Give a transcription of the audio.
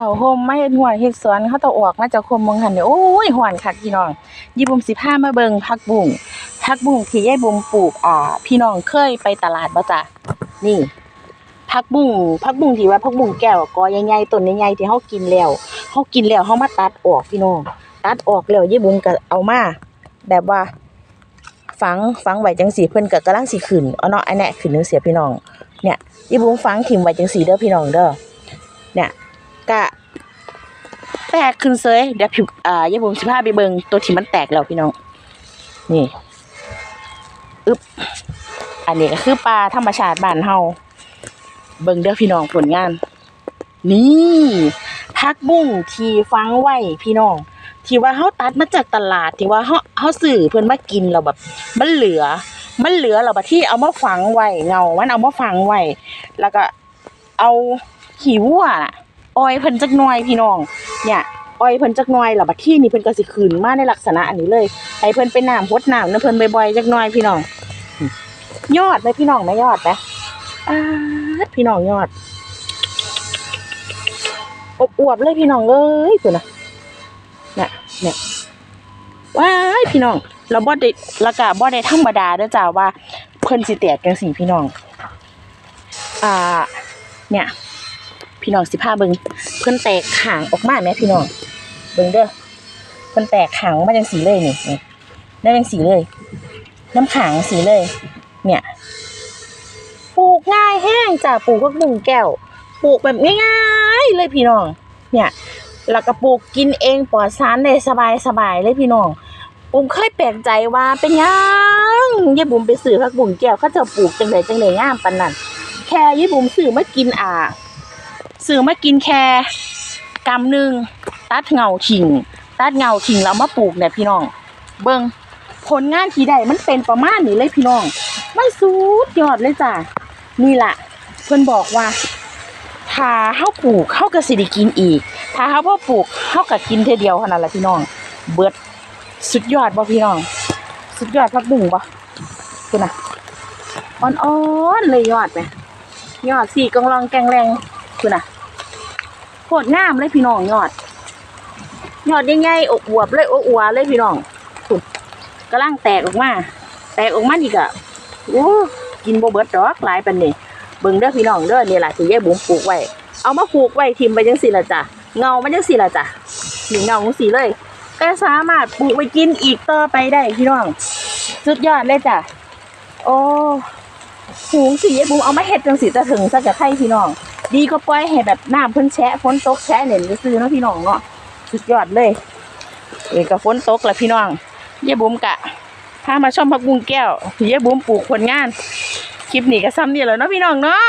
เอาโฮมไมาเฮ็ดหัวเฮ็ดสวนเขาต้อออกมาจากคมมองหันเนี่ยโอ้ยฮ้อนคักพี่น้องยี่บุมสิพามาเบิงผักบุ้งผักบุ้งที่ยายบุมปลูกอ่า พี่น้องเคยไปตลาดบ่จ๊ะนี่ผักบุ้งผักบุ้งที่ว่าผักบุ้งแก้วกอใหญ่ๆต้นใหญ่ๆที่เฮากินแล้วเฮากินแล้วเฮามาตัดออกพี่น้องตัดออกแล้วยายบุมก็เอามาแบบว่า ฝังฝังไว้จังซี่เพิ่นก็กำลังสิขึ้นเอาเนาะไอันเนี้ยขึ้นจังซี่พี่น้อง เนี่ยยายบุมฝังถิ่มไว้จังซี่เด้อพี่น้องเด้อเนี่ย ก็แตกขึ้นเซยเดี๋ยวผิวอ่ายายบุ๋มสิพาไปเบิงตัวที่มันแตกแล้วพี่น้อง นี่อึบอันนี้ก็คือปลาธรรมชาติบ้านเฮาเบิงเด้อพี่น้องผลงาน นี่ผักบุ้งที่ฟังไว้พี่น้อง ที่ว่าเฮาตัดมาจากตลาดที่ว่าเฮาเฮาซื้อเพิ่อนมากินแล้วแบบ มันเหลือ มันเหลือแล้วบัดที่เอามาฝังไว้เงา มันเอามาฝังไว้แล้วก็เอาขี้วัวน่ะ อ้อยเพิ่นจักหน่อยพี่น้อง เนี่ยอ้อยเพิ่นจักหน่อยแล้วบัดที่นี่เพิ่นก็สิขึ้นมาในลักษณะอันนี้เลยให้เพิ่นไปน้ำพดน้ำนะเพิ่นบ่อยๆจักหน่อยพี่น้อง ยอดไหมพี่น้องไหมยอดไหมพี่น้องยอดอบอวบเลยพี่น้องเอ้ยพุ่นน่ะน่ะเนี่ยว้ายพี่น้องเราบ่ได้ละก็บ่ได้ธรรมดาเด้อจ้าว่าเพิ่นสิแตกจังซี่พี่น้อง อ่า เนี่ย พี่น้องสิพาเบิงเพิ่นแตกขางออกมาแหม่พี่น้องเบิงเด้อเพิ่นแตกขางออกมาจังสีเลยนี่นี่ได้จังสีเลย น้ำขางสีเลย เนี่ยปลูกง่ายแห้งจ้ะปลูกก็หนึ่งแก้วปลูกแบบง่ายๆเลยพี่น้อง เนี่ยแล้วก็ปลูกกินเองปลอดสารได้สบายๆเลยพี่น้องบุ๋มเคยแปลกใจว่าเป็นยังยายบุ๋มไปซื้อผักบุ้งแก้วเขาจะปลูกจังไดจังไดงามปนนั้นแค่ยายบุ๋มซื้อมากินอ่า ซื้อมากินแค่กำหนึ่งตัดเงาทิ้งตัดเงาทิ้งแล้วมาปลูกเนี่ยพี่น้อง เบิ่งผลงานที่ได้มันเป็นประมาณนี้เลยพี่น้อง มันสุดยอดเลยจ้ะนี่แหละเพิ่นบอกว่าถ้าเฮาปลูกเฮาก็สิได้กินอีก ถ้าเฮาบ่อปลูกเฮาก็กินเทอเดียวเท่านั้นแหละพี่น้อง เบิดสุดยอดบ่พี่น้อง สุดยอดพักบุ้งบ่คุณน่ะอ่อนๆเลยยอดไหมยอดสีกองรองแกงแรงคือน่ะ โคตรงามเลยพี่น้องยอด ยอดใหญ่ๆอกอวบเลยอกอวเลยพี่น้องคุณกำลังแตกออกมา แตกออกมาอีกอะโอ้กินโบเบิดดอกหลายปานนี้เบิ่งเด้อพี่น้องเด้อนี่แหละที่ยายบุ๋มปลูกไว้ เอามาปลูกไว้ทิมไปจังซี่ละจ้ะเงามันจังซี่ละจ้ะหนี่งเงาจังซี่เลยก็สามารถปลูกไว้กินอีกต่อไปได้พี่น้อง สุดยอดเลยจ้ะโอ้หูงสิยายบุ๋มเอามาเฮ็ดจังซี่จะถึงซะจะไข่พี่น้อง ดีก็ปล่อยให้แบบน้ำเพิ่นแชะฝนตกแชะเหน่นซื้อเนาะพี่น้องเนาะสุดยอดเลยเอกก็ฝนตกแล้วพี่น้องเย่บุ้มกะพามาชมพักบุ้งแก้วที่ยายบุ๋มปลูกผลงาน คลิปนี้ก็ซ้ำนี่แหละเนาะพี่น้องเนาะ